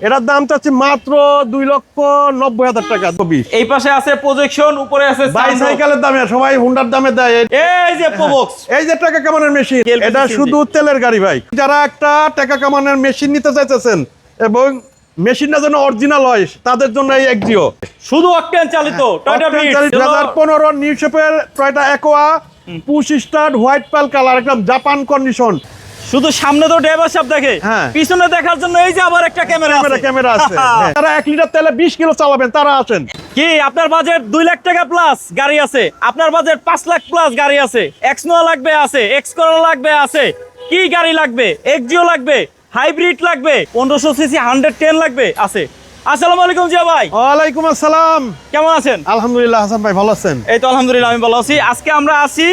এটার দাম চাচ্ছি মাত্র দুই লক্ষ নব্বই হাজার টাকা এই পাশে আছে প্রজেকশন উপরে আছে বাইসাইকেলের দামে সবাই হুন্ডার দামে দেয়। এই যে প্রবক্স এই যে টাকা কামানোর মেশিন এটা শুধু তেলের গাড়ি ভাই। যারা একটা টাকা কামানোর মেশিন নিতে চাইতেছেন এবং মেশিনটা যেন অরিজিনাল হয় তাদের জন্য এই একজিও শুধু অকটেন চালিত টয়োটা দুই হাজার পনেরো নিউ শেপের Toyota Aqua push start white pearl colour একদম জাপান কন্ডিশন শুধু সামনে তো ড্রাইভার সাহেব দেখে। হ্যাঁ। পিছনে দেখার জন্য এই যে আবার একটা ক্যামেরা ক্যামেরা আছে। ক্যামেরা আছে। হ্যাঁ। তারা এক লিটার তেলে বিশ কিলো চালাবেন তারা আছেন কি আপনার বাজেট দুই লাখ টাকা প্লাস গাড়ি আছে। আপনার বাজেট পাঁচ লাখ প্লাস গাড়ি আছে। এক্স নোয়া লাগবে আছে। এক্স করোলা লাগবে আছে। কি গাড়ি লাগবে? এক্সজিও লাগবে হাইব্রিড লাগবে পনেরোশো সিসি হান্ড্রেড টেন লাগবে আছে। আসসালামু আলাইকুম জিয়া ভাই। ওয়ালাইকুম আসসালাম। কেমন আছেন? আলহামদুলিল্লাহ হাসান ভাই ভালো আছেন? এই তো আলহামদুলিল্লাহ আমি ভালো আছি। আজকে আমরা আছি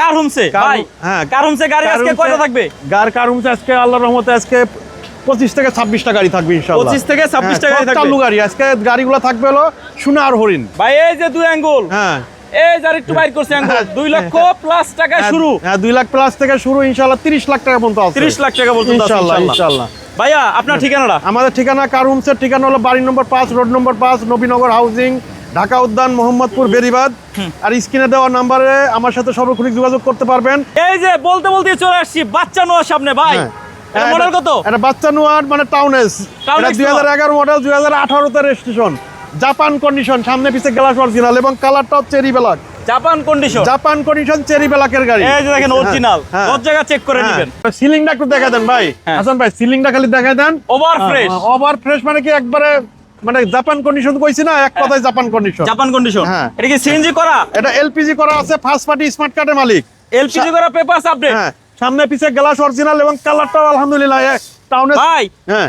কার হোমসে? ভাই হ্যাঁ। কার হোমসে গাড়ি আজকে কয়টা থাকবে? গার কারণ হচ্ছে আজকে আল্লাহর রহমতে আজকে পঁচিশ থেকে ছাব্বিশটা গাড়ি থাকবে ইনশাল্লাহ 25 থেকে 26 টা হ্যাঁ, গাড়ি সব থাকবে। চালু গাড়ি। আজকে গাড়িগুলো থাকবে হলো আর হরিণ। ভাই এই যে দুই আঙ্গুল হ্যাঁ। এই যার একটু বাইর করছে দুই লক্ষ প্লাস টাকা শুরু। হ্যাঁ দুই লাখ প্লাস থেকে শুরু ইনশাল্লাহ তিরিশ লাখ টাকা পর্যন্ত আছে। 30 লাখ টাকা পর্যন্ত ইনশাল্লাহ ইনশাল্লাহ। ভাইয়া আপনার ঠিকানাটা? আমাদের ঠিকানা কারুমসের ঠিকানা হলো বাড়ি নম্বর পাঁচ রোড নম্বর পাঁচ নবীনগর হাউজিং ঢাকা উদ্যান মোহাম্মদপুর বেরিবাদ। আর স্ক্রিনে দেওয়া নাম্বারে আমার সাথে সর্বক্ষণিক যোগাযোগ করতে পারবেন। এই যে বলতে বলতে চলে আসছি বাচ্চা নোয়ার সামনে ভাই। হ্যাঁ। মডেল কত? এটা বাচ্চা নোয়ার মানে টাউনেস দুই হাজার এগারো মডেল দুই হাজার আঠারোতে রেজিস্ট্রেশন জাপান কন্ডিশন সামনে পিছে গ্লাস অরিজিনাল এবং কালারটাও cherry black Japan condition Japan condition cherry ব্ল্যাকের গাড়ি। এই যে দেখেন অরিজিনাল হ্যাঁ। সব জায়গা চেক করে নেবেন। সিলিংটা একটু দেখা দেন ভাই। হ্যাঁ। হাসান ভাই সিলিংটা খালি দেখা দেন। ওভার ফ্রেশ ওভার ফ্রেশ মানে কি একবারে মানে জাপান কন্ডিশন কইছি না এক কথায় জাপান কন্ডিশন জাপান কন্ডিশন হ্যাঁ। এটা কি সিএনজি করা? এটা এলপিজি করা আছে ফার্স্ট পার্টি স্মার্ট কার্ডের মালিক। এলপিজি করা পেপারস আপডেট হ্যাঁ। সামনে পিছে গ্লাস অরিজিনাল এবং কালারটাও আলহামদুলিল্লাহ টাউনে ভাই হ্যাঁ।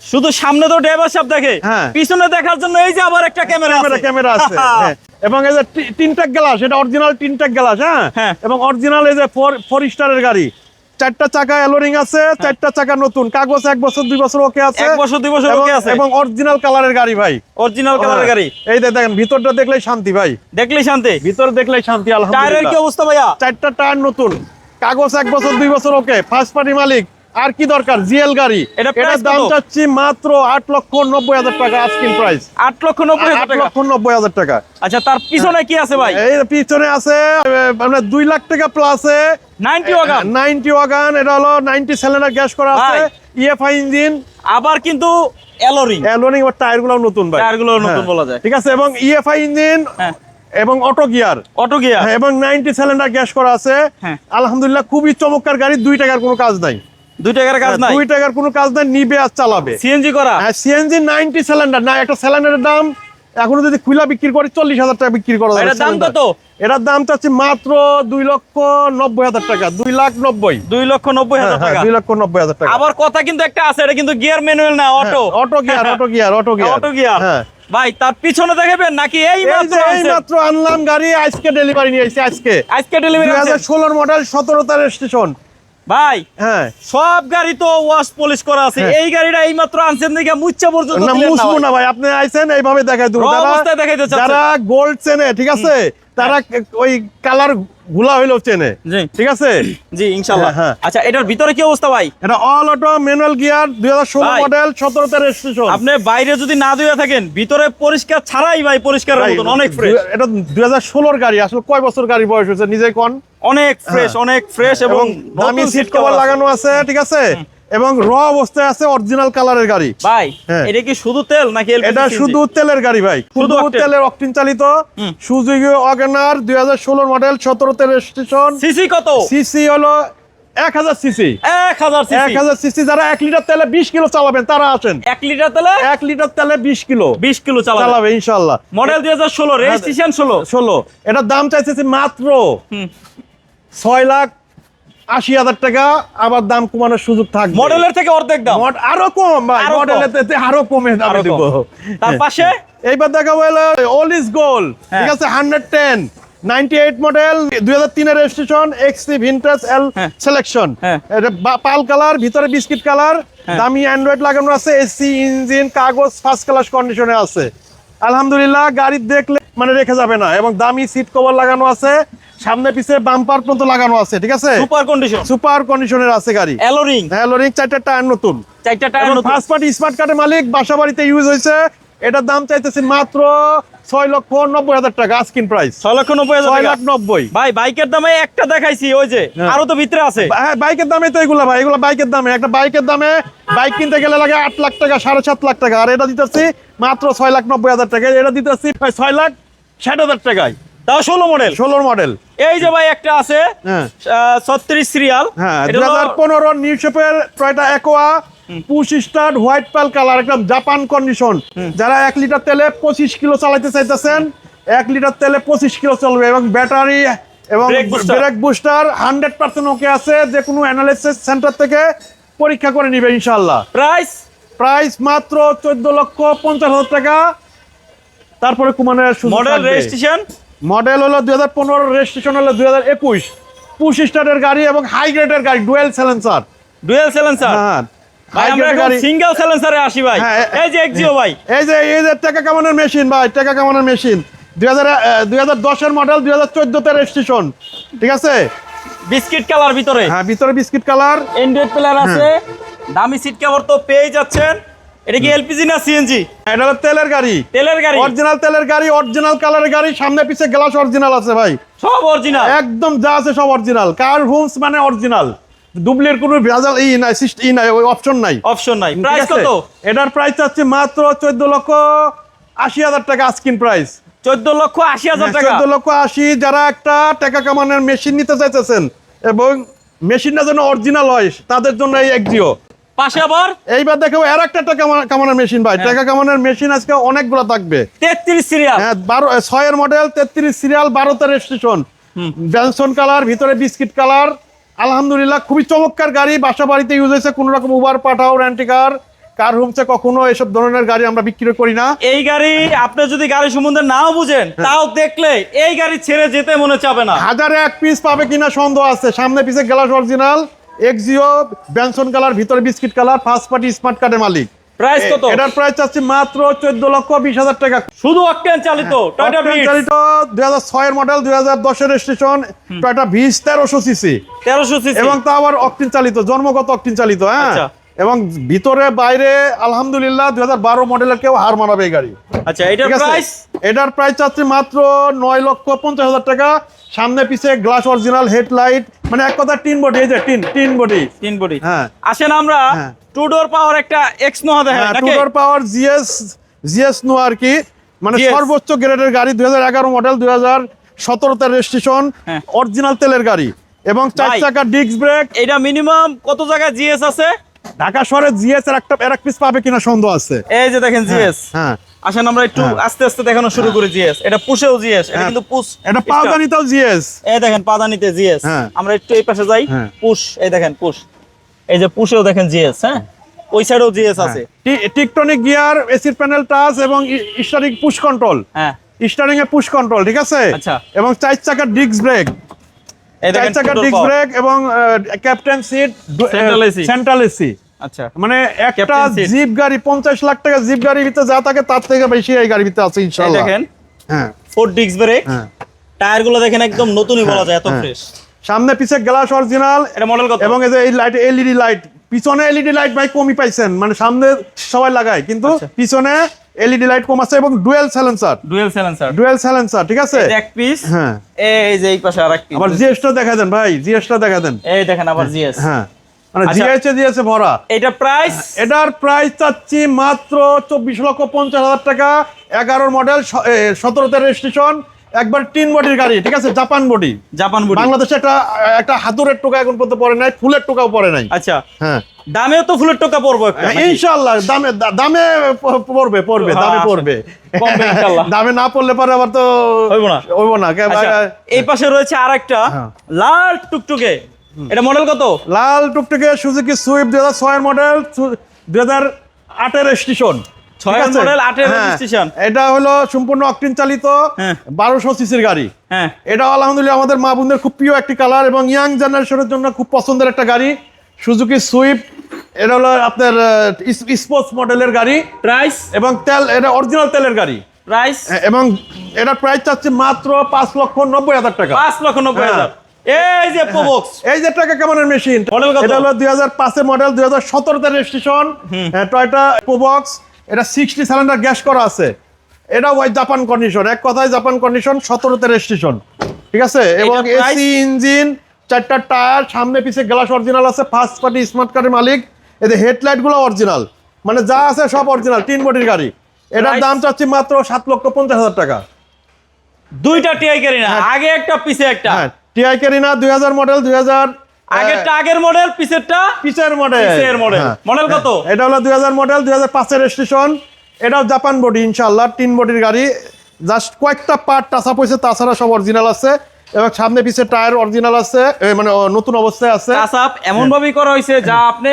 শুধু সামনে তো ড্রাইভার সাহেব দেখে। হ্যাঁ। পিছনে দেখার জন্য এই যে আবার একটা ক্যামেরা ক্যামেরা আছে। হ্যাঁ। এবং এই যে টি- তিনটা গ্লাস এটা অরিজিনাল তিনটা গ্লাস হ্যাঁ? হ্যাঁ। এবং অরিজিনাল এই যে ফোর স্টারের গাড়ি। চারটা চাকা এলোরিং আছে চারটা চাকা নতুন। কাগজ এক বছর দুই বছর ওকে আছে। এক বছর দুই বছর ওকে আছে। এবং অরিজিনাল কালারের গাড়ি ভাই। অরিজিনাল কালারের গাড়ি। এই যে দেখেন ভিতরটা দেখলেই শান্তি ভাই। দেখলি শান্তি। ভিতর দেখলেই শান্তি আলহামদুলিল্লাহ টায়ারের কি অবস্থা ভাইয়া? চারটা টায়ার নতুন। কাগজ এক বছর দুই বছর ওকে ফার্স্ট পার্টি মালিক। আর কি দরকার? জিএল গাড়ি। এটার দাম চাচ্ছি মাত্র আট লক্ষ নব্বই হাজার টাকা আজকিন প্রাইস আট লক্ষ নব্বই হাজার আট টাকা? লক্ষ নব্বই হাজার টাকা। আচ্ছা তার পিছনে কি আছে ভাই? এই পিছনে আছে মানে দুই লাখ টাকা প্লাসে নাইনটি ওয়াগান। নাইনটি ওয়াগান এটা হলো নাইনটি সিলিন্ডার গ্যাস করা আছে ভাই। ইএফআই ইঞ্জিন আবার কিন্তু ওরগুলো নতুন ভাই। টায়ারগুলো নতুন হ্যাঁ। বলা যায়। ঠিক আছে এবং ইএফআই ইঞ্জিন হ্যাঁ। এবং অটো গিয়ার অটো গিয়ার হ্যাঁ, এবং নাইনটি সিলিন্ডার গ্যাস করা আছে। হ্যাঁ। আলহামদুলিল্লাহ খুবই চমৎকার গাড়ি দুই টাকার কোনো কাজ নাই। টাকার কাজ নাই। দুই টাকার কোনো কাজ নাই নিবে আর চালাবে। সিএনজি করা? হ্যাঁ সিএনজি নাইনটি সিলিন্ডার না একটা সিলিন্ডারের দাম এখনও যদি খুলা বিক্রি করি চল্লিশ হাজার টাকা বিক্রি করা যাবে এটার দাম কত? এটার দাম চাচ্ছি মাত্র দুই লক্ষ নব্বই হাজার টাকা দুই লাখ নব্বই। দুই লক্ষ নব্বই হ্যাঁ, হাজার হ্যাঁ, টাকা। দুই লক্ষ নব্বই হাজার টাকা। আবার কথা কিন্তু একটা আছে এটা কিন্তু গিয়ার ম্যানুয়াল না auto auto gear auto gear auto gear auto gear হ্যাঁ। ভাই তার পিছনে দেখাবেন নাকি এই মাত্র এই মাত্র আনলাম গাড়ি আজকে ডেলিভারি নিয়ে এসেছি আজকে। আজকে ডেলিভারি ষোলোর মডেল তার রেজিস্ট্রেশন ভাই হ্যাঁ। সব গাড়ি তো ওয়াশ পলিশ করা আছে। হ্যাঁ। এই গাড়িটা এই মাত্র আনছেন দেখে মুচ্ছা পর্যন্ত না মুছবো না ভাই। আপনি আইছেন এইভাবে দেখাই দেবো। যারা গোল্ড চেনে ঠিক আছে? তারা ওই কালার গুলা হইলেও চেনে। ঠিক আছে? জি ইনশাআল্লাহ। হ্যাঁ, হ্যাঁ। আচ্ছা এটার ভিতরে কি অবস্থা ভাই? এটা অল অটো ম্যানুয়াল গিয়ার দুই হাজার ষোলো ভাই। রেজিস্ট্রেশন আপনি বাইরে যদি না ধুয়ে থাকেন ভিতরে পরিষ্কার ছাড়াই ভাই পরিষ্কার মতন অনেক ফ্রেশ এটা গাড়ি আসলে কয় বছর গাড়ি বয়স হয়েছে নিজে কোন? অনেক ফ্রেশ অনেক ফ্রেশ এবং এবং দামি সিট কভার লাগানো আছে ঠিক আছে? এবং র অবস্থায় আছে অরিজিনাল কালারের গাড়ি। ভাই হ্যাঁ। এটা কি শুধু তেল নাকি এটা শুধু তেলের গাড়ি ভাই। শুধু? তেলের অকটিন চালিত। সুজুকি অগেনার দুই হাজার ষোলোর মডেল সতেরোতে রেজিস্ট্রেশন সিসি কত? সিসি হলো এক হাজার সিসি। এক হাজার এক সিসি হাজার সিসি যারা এক লিটার তেলে বিশ কিলো চালাবেন তারা আছেন এক লিটার তেলে? এক লিটার তেলে বিশ কিলো। বিশ কিলো চালাবে চালাবে ইনশাল্লাহ মডেল দুই হাজার ষোলো রেজিস্ট্রেশন ষোলো? ষোলো। এটার দাম চাইতেছি মাত্র। ছয় লাখ আশি হাজার টাকা আবার দাম কমানোর সুযোগ থাকবে। মডেলের থেকে অর্ধেক দাম। আরও কম মডেলের থেকে আরও কমে দামে তার পাশে? এইবার দেখাবো হলো অল ইজ গোল হ্যাঁ। ঠিক আছে hundred ten model registration vintage L হ্যাঁ। সিলেকশন হ্যাঁ। এটা পাল কালার ভিতরে বিস্কিট কালার দামি অ্যান্ড্রয়েড লাগানো আছে এসি ইঞ্জিন কাগজ ফার্স্ট ক্লাস কন্ডিশনে আছে। আলহামদুলিল্লাহ গাড়ি দেখলে মানে রেখে যাবে না এবং দামি সিট কভার লাগানো আছে। সামনে পিছে বাম্পার পর্যন্ত লাগানো আছে ঠিক আছে? সুপার কন্ডিশন সুপার কন্ডিশনের আছে গাড়ি। অ্যালোরিং হ্যালোরিং চারটা টায়ার নতুন। চারটা টায়ার নতুন। ফার্স্ট পার্টি স্মার্ট কার্ডের মালিক বাসা বাড়িতে ইউজ হয়েছে। এটার দাম চাইতেছি মাত্র ছয় লক্ষ নব্বই হাজার টাকা আস্কিন প্রাইস ছয় লক্ষ নব্বই হাজার ছয় লাখ নব্বই। ভাই বাইকের দামে একটা দেখাইছি ওই যে হ্যাঁ। আরও তো ভিতরে আছে। হ্যাঁ বাইকের দামে তো এগুলো ভাই এগুলো বাইকের দামে। একটা বাইকের দামে বাইক কিনতে গেলে লাগে আট লাখ টাকা সাড়ে সাত লাখ টাকা। আর এটা দিতেছি মাত্র ছয় লাখ নব্বই হাজার টাকা। এটা দিতেছি ছয় লাখ ষাট হাজার টাকায়। তাও ষোলো মডেল ষোলোর মডেল এই যে ভাই একটা আছে হ্যাঁ। ছত্রিশ সিরিয়াল হ্যাঁ দু হাজার পনেরো নিউ শেপের Toyota Aqua push start white pearl colour একদম জাপান কন্ডিশন যারা এক লিটার তেলে পঁচিশ কিলো চালাইতে চাইতেছেন এক লিটার তেলে পঁচিশ কিলো চলবে এবং ব্যাটারি এবং। Brake booster hundred percent okay আছে যে কোনো অ্যানালিসিস সেন্টার থেকে পরীক্ষা করে নিবে ইনশাল্লাহ প্রাইস প্রাইস মাত্র চোদ্দ লক্ষ পঞ্চাশ হাজার টাকা। তারপরে কুমানের মডেল রেজিস্ট্রেশন মডেল হলো দুই হাজার পনেরো রেজিস্ট্রেশন হলো দুই হাজার একুশ। পুশ স্টার্টের গাড়ি এবং হাই গ্রেডের গাড়ি ডুয়েল সেলেন্সার ডুয়েল সেলেন্সার হ্যাঁ ভাই আমরা এখন গাড়ি। সিঙ্গেল সেলেন্সারে আসি ভাই। হ্যাঁ, এই যে এক্সিও ভাই। এই যে এই যে টাকা কামানোর মেশিন ভাই টাকা কামানোর মেশিন দুই হাজার দুই হাজার দশের মডেল দুই হাজার চোদ্দতে রেজিস্ট্রেশন ঠিক আছে? বিস্কিট কালার ভিতরে। হ্যাঁ ভিতরে বিস্কিট কালার এন্ড্রয়েড প্লেয়ার আছে। দামি সিট কভার তো পেয়ে যাচ্ছেন। এটা কি এলপিজি না সিএনজি এটা হলো তেলের গাড়ি। তেলের গাড়ি। অরিজিনাল তেলের গাড়ি অরিজিনাল কালারের গাড়ি সামনে পিছে গ্লাস অরিজিনাল আছে ভাই। সব অরিজিনাল একদম যা আছে সব অরিজিনাল কার হোমস মানে অরিজিনাল দুবলির কোনো ভেজাল ই নাই সিস্ট- ই নাই ওই অপশন নাই। অপশন নাই। প্রাইস আছে? কত? এটার প্রাইস চাচ্ছি মাত্র চোদ্দ লক্ষ আশি হাজার টাকা আস্কিন প্রাইস চোদ্দ লক্ষ আশি হাজার টাকা। চোদ্দ লক্ষ আশি যারা একটা টাকা কামানোর মেশিন নিতে চাইতেছেন এবং মেশিনটা যেন অরিজিনাল হয় তাদের জন্য এই একজিও পাশে আবার? এইবার দেখো আর একটা টাকা কামানোর মেশিন ভাই। টাকা কামানোর মেশিন আজকে অনেকগুলো থাকবে। তেত্রিশ সিরিয়াল হ্যাঁ বারো ছয়ের মডেল তেত্রিশ সিরিয়াল বারোতে রেজিস্ট্রেশন ব্যানসন কালার ভিতরে বিস্কিট কালার আলহামদুলিল্লাহ খুবই চমৎকার গাড়ি। বাসা বাড়িতে ইউজ হয়েছে কোনো রকম উবার পাঠাও রেন্টিকার কার হোমসে কখনো এসব ধরনের গাড়ি আমরা বিক্রি করি না। এই গাড়ি আপনি যদি গাড়ি সম্বন্ধে নাও বুঝেন হ্যাঁ। তাও দেখলে এই গাড়ি ছেড়ে যেতে মনে চাবে না। হাজারে এক পিস পাবে কিনা সন্দেহ আছে। সামনে পিছে glass original Axio Benson colour ভিতরে biscuit colour first party smart কার্ডের মালিক। প্রাইস কত? এটার প্রাইস চাচ্ছি মাত্র চোদ্দ লক্ষ বিশ হাজার টাকা। শুধু অক্টেন চালিত টয়োটা ভিস চালিত দুই হাজার ছয়ের মডেল দুই হাজার দশের registration Toyota Vitz 1300 CC 1300 CC এবং তা আবার অকটিন চালিত জন্মগত অকটিন চালিত হ্যাঁ। আচ্ছা। এবং ভিতরে বাইরে আলহামদুলিল্লাহ দুই হাজার বারো মডেলের কেউ হার মানাবে এই গাড়ি। আচ্ছা এটার প্রাইস এটার প্রাইস চাচ্ছি মাত্র নয় লক্ষ পঞ্চাশ হাজার টাকা। সামনে পিছে গ্লাস অরিজিনাল হেডলাইট মানে এক কথা টিন বডি এই যে টিন টিন বডি তিন বডি হ্যাঁ। আসেন আমরা। টু ডোর পাওয়ার একটা এক্স নোহা দেখেন নাকি? Two door power GS GS no আর কি। মানে সর্বোচ্চ গ্রেডের গাড়ি দুই হাজার এগারো মডেল দুই হাজার সতেরোতে রেজিস্ট্রেশন হ্যাঁ। অরিজিনাল তেলের গাড়ি। এবং চার চাকা ডিস্ক ব্রেক এটা মিনিমাম কত জায়গায় জিএস আছে? ঢাকা শহরে জিএস এর একটা এর পিস পাবে কিনা সন্দেহ আছে। এই যে দেখেন জিএস। হ্যাঁ। আসেন আমরা একটু হ্যাঁ। আস্তে আস্তে দেখানো শুরু করি জিএস। এটা পুশেও জিএস এটা হ্যাঁ। কিন্তু পুষ এটা পাওদানিতেও জিএস। এই দেখেন পাদানিতে জিএস। হ্যাঁ। আমরা একটু এই পাশে যাই। পুষ এই দেখেন পুশ এই যে পুষেও দেখেন জিএস হ্যাঁ? ওই সাইডেও জিএস আছে। টিকটনিক গিয়ার এসির প্যানেল টাচ এবং স্টারিং পুশ কন্ট্রোল হ্যাঁ। স্টারিং এ পুশ কন্ট্রোল ঠিক আছে? আচ্ছা। এবং চার চাকার ডিস্ক ব্রেক চার চাকার ডিস্ক ব্রেক এবং ক্যাপ্টেন সিট সেন্ট্রাল এসি আচ্ছা। মানে একটা জিপ গাড়ি পঞ্চাশ লাখ টাকা জিপ গাড়ির ভিতরে যা থাকে তার থেকে বেশি এই গাড়ির ভিতরে আছে ইনশাল্লাহ। দেখেন হ্যাঁ। ফোর ডিস্ক ব্রেক হ্যাঁ। টায়ারগুলো দেখেন একদম নতুনই বলা যায় এত হ্যাঁ। ফ্রেশ সামনে পিছে গ্লাস অরিজিনাল এটা মডেল কত? এবং এই যে এই লাইট এলইডি লাইট পিছনে এলইডি লাইট ভাই কমই পাইছেন মানে সামনে সবাই লাগায় কিন্তু আচ্ছা। পিছনে এলইডি লাইট কম আছে এবং dual silencer dual silencer dual silencer ঠিক আছে? এক পিস হ্যাঁ। এই যে এই পাশে আরেক পিস আবার জিএসটা দেখা দেন ভাই জিএসটা দেখা দেন। এই দেখেন আবার জিএস হ্যাঁ। মানে আচ্ছা। জিএসএ দিয়েছে ভরা। এটা প্রাইস এটার প্রাইস চাচ্ছি মাত্র চব্বিশ লক্ষ পঞ্চাশ হাজার টাকা। এগারোর মডেল সতেরোতে রেজিস্ট্রেশন একবার টিন বডির গাড়ি ঠিক আছে? Japan body. Japan body. বাংলাদেশে একটা একটা হাতুরের টোকা এখন পর্যন্ত পড়ে নাই ফুলের টোকাও পড়ে নাই। আচ্ছা। হ্যাঁ। দামেও তো ফুলের টোকা পড়ব ইনশাল্লাহ দামে দামে পড়বে পড়বে হ্যাঁ, দামে। পড়বে দামে না পড়লে পরে আবার তো হইবো না। হইব না আচ্ছা, এই পাশে রয়েছে আরেকটা হ্যাঁ। লাল টুকটুকে। এটা মডেল কত? লাল টুকটুকে সুজুকি সুইফট দুই হাজার ছয়ের মডেল দুই হাজার আটের স্টেশন ছয়ের model, আটের registration। এটা হলো সম্পূর্ণ অকটিন চালিত হ্যাঁ। বারোশো সিসির গাড়ি। হ্যাঁ। এটা আলহামদুলিল্লাহ আমাদের মা বোনদের খুব প্রিয় একটি কালার এবং ইয়াং জেনারেশনের জন্য খুব পছন্দের একটা গাড়ি। সুজুকি সুইফট এটা হলো আপনার স্পোর্টস মডেলের গাড়ি। প্রাইস এবং তেল এটা অরিজিনাল তেলের গাড়ি। প্রাইস এবং এটার প্রাইস চাচ্ছি মাত্র পাঁচ লক্ষ নব্বই হাজার টাকা। পাঁচ লক্ষ নব্বই হ্যাঁ। হাজার। এই যে প্রবক্স এই যে টাকা কেমনের মেশিন? এটা হলো দুই হাজার পাঁচের মডেল দুই হাজার সতেরোতে রেজিস্ট্রেশন টয়টা প্রোবক্স এটা সিক্সটি সিলিন্ডার গ্যাস করা আছে। এটা ওয়াই জাপান কন্ডিশন এক কথায় জাপান কন্ডিশন সতেরোতে রেজিস্ট্রেশন ঠিক আছে? এবং এসি ইঞ্জিন চারটা টায়ার সামনে পিছে গ্লাস অরিজিনাল আছে ফার্স্ট পার্টি স্মার্ট কার্ডের মালিক। এতে হেডলাইটগুলো অরিজিনাল মানে যা আছে সব অরিজিনাল তিন বডির গাড়ি। এটার দাম চাচ্ছি মাত্র সাত লক্ষ পঞ্চাশ হাজার টাকা। দুইটা টিআই গাড়ি না আগে একটা পিছে একটা। হ্যাঁ টিআই কেরিনা দুই হাজার মডেল দুই হাজার আগেরটা আগের মডেল পিছেরটা মডেল পিছের মডেল হ্যাঁ। মডেল কত? এটা হলো দুই হাজার মডেল দুই হাজার স্টেশন এটাও জাপান বডি ইনশাল্লাহ তিন বডির গাড়ি। জাস্ট কয়েকটা পার্ট টাচা পয়সা তাছাড়া সব অরিজিনাল আছে। এবং সামনে পিছে টায়ার অরিজিনাল আছে মানে নতুন অবস্থায় আছে। টাচ আপ এমন ভাবেই করা হয়েছে যা আপনি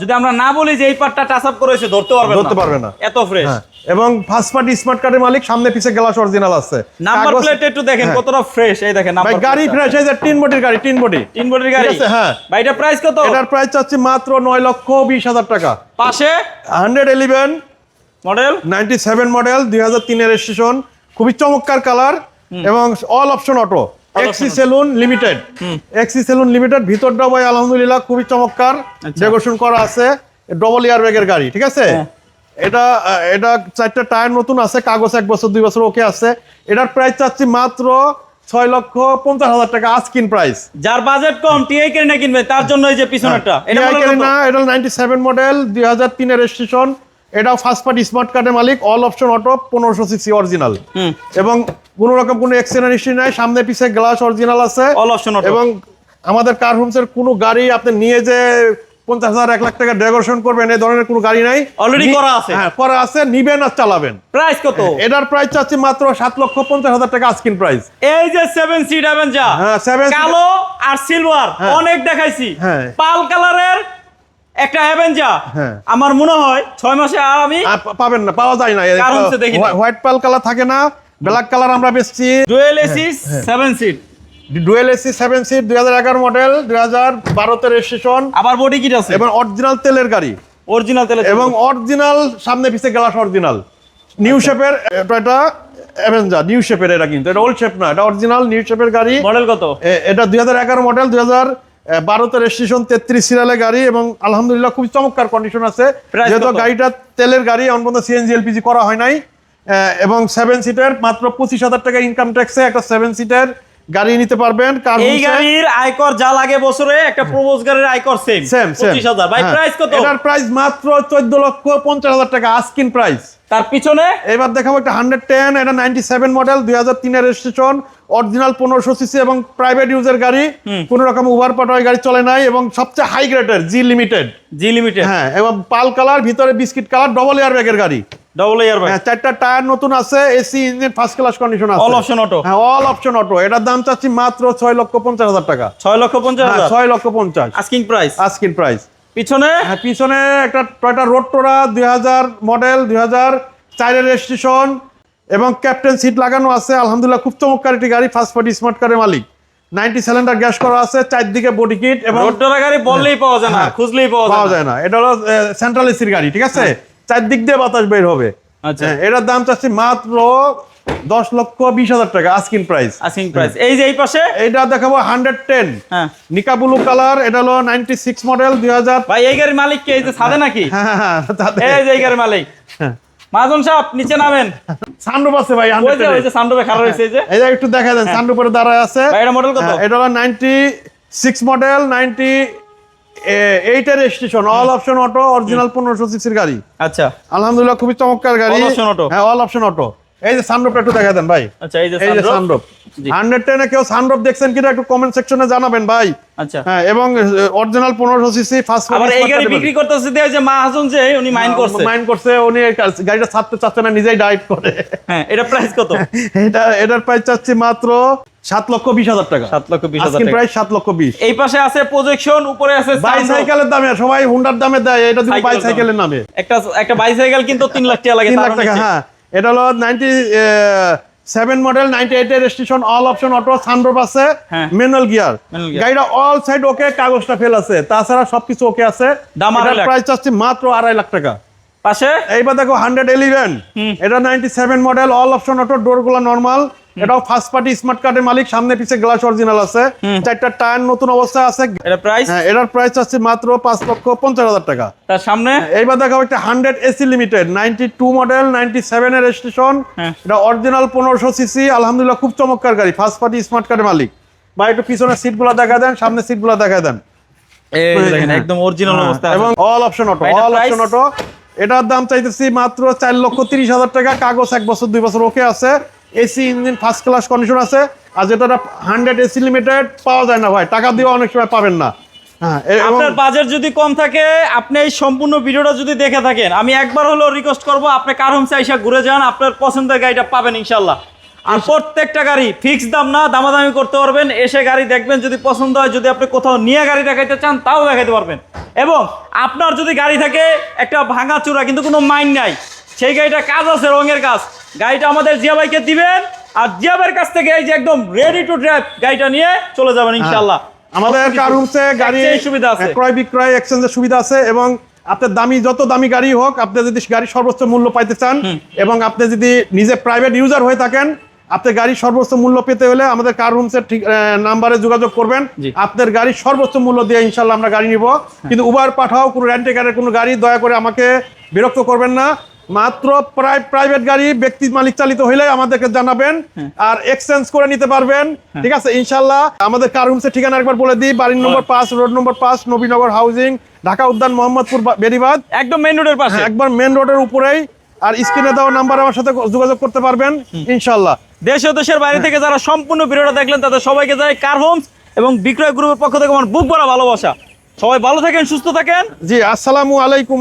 যদি আমরা না বলি যে এই পার্টটা টাচ আপ করা হয়েছে ধরতে পারবেন ধরতে পারবে না। এত ফ্রেশ হ্যাঁ এবং ফার্স্ট পার্টি স্মার্ট কার্ডের মালিক সামনে পিছে গ্লাস অরিজিনাল আছে। নাম্বার প্লেট একটু দেখেন হ্যাঁ। কতটা ফ্রেশ এই দেখেন নাম্বার গাড়ি ফ্রেশ এই যে তিন বডির গাড়ি তিন বডি। তিন বডির গাড়ি। আছে, হ্যাঁ। ভাই এটা প্রাইস কত? এটার প্রাইস চাচ্ছি মাত্র নয় লক্ষ বিশ হাজার টাকা। পাশে? Hundred eleven model ninety seven model দুই হাজার তিনের রেজিস্ট্রেশন খুবই চমৎকার কালার এবং all option auto X saloon limited X saloon limited ভিতরটা ভাই আলহামদুলিল্লাহ খুবই চমৎকার। ডেকোরেশন করা আছে। ডবল ইয়ার ব্যাগের গাড়ি ঠিক আছে? হ্যাঁ। এটা এটা চারটা টায়ার নতুন আছে কাগজ এক বছর দুই বছর ওকে আছে। এটার প্রাইস চাচ্ছি মাত্র ছয় লক্ষ পঞ্চাশ হাজার টাকা আস্কিন প্রাইস যার বাজেট কম টিআই কেন কিনবে তার জন্য এই যে পিছনেরটা। এটা model কত? Carina, এটা নাইনটি সেভেন মডেল দুই হাজার তিনের রেজিস্ট্রেশন এটাও ফার্স্ট পার্টি স্মার্ট কার্ডের মালিক অল অপশন অটো পনেরোশো সিসি অরিজিনাল এবং কোনো রকম কোনো এক্সিডেন্ট হিস্ট্রি নাই। সামনে পিছে গ্লাস অরিজিনাল আছে। অল অপশন এবং আমাদের কার হোমসের কোনো গাড়ি আপনি নিয়ে যে পঞ্চাশ হাজার এক লাখ টাকা ডেকোরেশন করবেন এই ধরনের কোনো গাড়ি নাই। নি- করা আছে। হ্যাঁ করা আছে নিবেন আর চালাবেন। প্রাইস কত? এটার প্রাইস চাচ্ছি মাত্র সাত লক্ষ পঞ্চাশ হাজার টাকা আস্কিন প্রাইস এই যে সেভেন সিট অ্যাভেঞ্জা হ্যাঁ, seat- কালো আর সিলভার হ্যাঁ। অনেক দেখাইছি। হ্যাঁ। পাল কালারের একটা অ্যাভেঞ্জা। আমার মনে হয় ছয় মাসে আর আমি পাবেন না পাওয়া যায় না। দেখি হোয়াইট পাল কালার থাকে না ব্ল্যাক কালার আমরা বেচছি। Dual ACs seven seat dual AC seven seat দুই হাজার এগারো মডেল দুই হাজার বারোতে রেজিস্ট্রেশন আবার বডি কিট আছে। এবং অরিজিনাল তেলের গাড়ি। অরিজিনাল তেলে এবং অরিজিনাল সামনে পিছে গ্লাস অরিজিনাল নিউ শেপের এটা অ্যাভেঞ্জার নিউ শেপের এটা কিন্তু। এটা ওল্ড শেপ না এটা অরিজিনাল নিউ শেপের গাড়ি। মডেল কত? এটা দুই হাজার এগারো মডেল দুই হাজার বারোতে রেজিস্ট্রেশন তেত্রিশ সিরিয়ালের গাড়ি এবং আলহামদুলিল্লাহ খুবই চমৎকার কন্ডিশন আছে। যেহেতু গাড়িটা তেলের গাড়ি অন্য সিএনজি এলপিজি করা হয় নাই। এবং সেভেন সিটার মাত্র পঁচিশ হাজার টাকা ইনকাম ট্যাক্সে একটা সেভেন সিটার গাড়ি নিতে পারবেন। কার এই গাড়ির আয়কর যা লাগে বছরে একটা প্রবোজ গাড়ির আয়কর সেম সেম সেম পঁচিশ হাজার। ভাই প্রাইস কত? এটার প্রাইস মাত্র চোদ্দ লক্ষ পঞ্চাশ হাজার টাকা আস্কিন প্রাইস তার পিছনে? এবার দেখাবো একটা হান্ড্রেড টেন এটা নাইনটি সেভেন মডেল দুই হাজার তিনের রেজিস্ট্রেশন অরিজিনাল পনেরোশো সিসি এবং প্রাইভেট ইউজের গাড়ি। কোনো রকম ওভার পাটয় গাড়ি চলে নাই এবং সবচেয়ে হাই গ্রেডের জি লিমিটেড জি লিমিটেড হ্যাঁ এবং পাল কালার ভিতরে বিস্কিট কালার ডবল এয়ার ব্যাগের গাড়ি। ডবল ইয়ার ভাই হ্যাঁ চারটা টায়ার নতুন আছে AC engine first class condition আছে। অল অপশন অটো হ্যাঁ অল অপশন অটো এটার দাম চাচ্ছি মাত্র ছয় লক্ষ পঞ্চাশ হাজার টাকা। ছয় লক্ষ পঞ্চাশ হ্যাঁ ছয় লক্ষ পঞ্চাশ। আস্কিং প্রাইস আস্কিন প্রাইস পিছনে? হ্যাঁ পিছনে একটা টয়টা রোড টোরা দুই হাজার মডেল দুই হাজার চারের রেজিস্ট্রেশন এবং ক্যাপ্টেন সিট লাগানো আছে। আলহামদুলিল্লাহ খুব চমৎকার একটি গাড়ি ফার্স্ট পার্টি স্মার্ট কারের মালিক। নাইনটি সিলিন্ডার গ্যাস করা আছে চারদিকে বডি কিট এবং রোডডোরা গাড়ি বললেই পাওয়া যায় না হ্যাঁ। খুঁজলেই পাওয়া যায় না। এটা হলো সেন্ট্রাল এসির গাড়ি ঠিক আছে? চারদিক দিয়ে বাতাস বের হবে। আচ্ছা। হ্যাঁ, এটার দাম চাচ্ছি মাত্র দশ লক্ষ বিশ হাজার টাকা আস্কিন প্রাইস আস্কিং প্রাইস এই যে এই পাশে? এইটা দেখাবো হান্ড্রেড টেন হ্যাঁ। নিকা ব্লু কালার এটা হলো নাইনটি সিক্স মডেল দুই হাজার। ভাই এই গাড়ির মালিক কে? এই যে সাদে নাকি? হ্যাঁ হ্যাঁ এই যে এই গাড়ির মালিক। হ্যাঁ। মাজন সাহেব নিচে নামেন। সানরুফ আছে ভাই ওই যে 110 ওই যে সানডোবে খারাপ হয়েছে এই যে। এই একটু দেখা দেন সানরুফের দাঁড়ায় আছে। ভাই এটা মডেল কত? হ্যাঁ, এটা হলো নাইনটি সিক্স মডেল নাইনটি এইটের registration all option auto original পনেরোশো সিসির গাড়ি। আচ্ছা। আলহামদুলিল্লাহ খুবই চমৎকার গাড়ি। Option auto? হ্যাঁ অল অপশন অটো এই যে সানরুফটা একটু দেখা দেন ভাই। আচ্ছা এই যে এই যে জি। হান্ড্রেড টেনে কেউ সানরুফ দেখছেন কিনা একটু কমেন্ট সেকশনে জানাবেন ভাই। আচ্ছা। হ্যাঁ এবং অরিজিনাল পনেরোশো সিসি ফার্স্ট আবার এই গাড়ি বিক্রি করতেছে দিয়ে যে মাহাজন যে উনি মাইন্ড করছে। মাইন্ড করছে উনি এই গাড়িটা ছাড়তে চাচ্ছে না নিজেই ডাইট করে। হ্যাঁ এটা প্রাইস কত? এটা এটার প্রাইস চাচ্ছি মাত্র সাত লক্ষ বিশ হাজার টাকা। সাত লক্ষ বিশ হাজার। প্রাইস সাত লক্ষ বিশ। এই পাশে আছে প্রজেকশন উপরে আছে। বাইসাইকেলের দামে সবাই হুন্ডার দামে দেয় এটা বাইসাইকেলের নামে। একটা একটা বাইসাইকেল কিন্তু তিন লাখ টাকা লাগে তিন লাখ টাকা হ্যাঁ। এটা হলো ninety seven model ninety eight এর station all option auto sunroof আছে। Manual gear. গাড়িটা অল সাইড ওকে কাগজটা ফেল আছে। তাছাড়া সবকিছু ওকে আছে। দাম প্রাইস আসছে মাত্র আড়াই লাখ টাকা। পাশে? এইবার দেখো হান্ড্রেড ইলেভেন এটা ninety seven model all option auto ডোরগুলো normal এটাও ফার্স্ট পার্টি স্মার্ট কার্ডের মালিক সামনে পিছে গ্লাস অরিজিনাল আছে। চারটা টায়ার নতুন অবস্থায় আছে। এটা প্রাইস হ্যাঁ এটার প্রাইস আছে মাত্র পাঁচ লক্ষ পঞ্চাশ হাজার টাকা। তার সামনে? এইবার দেখাবো একটা hundred AC limited ninety two model ninety seven এর রেজিস্ট্রেশন হ্যাঁ। এটা অরিজিনাল পনেরোশো সিসি আলহামদুলিল্লাহ খুব চমৎকার গাড়ি ফার্স্ট পার্টি স্মার্ট কার্ডের মালিক। বা একটু পিছনের সিটগুলা দেখা দেন সামনে সিটগুলা দেখা দেন। এই দেখেন হ্যাঁ। একদম অরিজিনাল অবস্থা এবং all option auto all option auto এটার দাম চাইতেছি মাত্র চার লক্ষ তিরিশ হাজার টাকা কাগজ এক বছর দুই বছর ওকে আছে। AC engine first class condition আছে। আর যেটা হান্ড্রেড এসি লিমিটেড পাওয়া যায় না ভাই টাকা দিয়ে অনেক সময় পাবেন না। হ্যাঁ আপনার বাজেট যদি কম থাকে আপনি এই সম্পূর্ণ ভিডিওটা যদি দেখে থাকেন আমি একবার হলেও রিকোয়েস্ট করব আপনি কার হোমসে আইসা ঘুরে যান আপনার পছন্দের গাড়িটা পাবেন ইনশাল্লাহ আর প্রত্যেকটা গাড়ি ফিক্স দাম না দামাদামি করতে পারবেন এসে গাড়ি দেখবেন যদি পছন্দ হয় যদি আপনি কোথাও নিয়ে গাড়ি দেখাইতে চান তাও দেখাইতে পারবেন। এবং আপনার যদি গাড়ি থাকে একটা ভাঙা চূড়া কিন্তু কোনো মাইন নাই। সেই গাড়িটা কাজ আছে রঙের কাজ। গাড়িটা আমাদের জিয়া ভাইকে দিবেন আর জিয়া ভাইয়ের কাছ থেকে এই যে একদম রেডি টু ড্রাইভ গাড়িটা নিয়ে চলে যাবেন ইনশাল্লাহ আমাদের কার রুমসে গাড়ি সুবিধা আছে। ক্রয় বিক্রয় এক্সচেঞ্জের সুবিধা আছে এবং আপনার দামি যত দামি গাড়ি হোক আপনি যদি গাড়ি সর্বোচ্চ মূল্য পাইতে চান এবং আপনি যদি নিজে প্রাইভেট ইউজার হয়ে থাকেন আপনি গাড়ি সর্বোচ্চ মূল্য পেতে হলে আমাদের কার রুমসের ঠিক নাম্বারে যোগাযোগ করবেন। আপনার গাড়ি সর্বোচ্চ মূল্য দিয়ে ইনশাল্লাহ আমরা গাড়ি নিব। কিন্তু উবার পাঠাও কোনো রেন্টে গাড়ির কোনো গাড়ি দয়া করে আমাকে বিরক্ত করবেন না। মাত্র প্রায় প্রাইভেট গাড়ি ব্যক্তি মালিক চালিত হইলে আমাদেরকে জানাবেন আর এক্সচেঞ্জ করে নিতে পারবেন। ঠিক আছে ইনশাল্লাহ আমাদের কার রুমসের ঠিকানা একবার বলে দিই। বাড়ির নম্বর পাঁচ রোড নম্বর পাঁচ নবীনগর হাউজিং ঢাকা উদ্যান মোহাম্মদপুর বেরিবাদ একদম মেইন রোডের পাশে। হ্যাঁ, একবার মেন রোডের উপরেই। আর স্ক্রিনে দেওয়া নাম্বার আমার সাথে যোগাযোগ করতে পারবেন ইনশাল্লাহ দেশ ও দেশের বাইরে থেকে যারা সম্পূর্ণ ভিডিওটা দেখলেন তাদের সবাইকে যায় কার হোমস এবং বিক্রয় গ্রুপের পক্ষ থেকে আমার বুক ভরা ভালোবাসা। সবাই ভালো থাকেন সুস্থ থাকেন। জি আসসালামু আলাইকুম।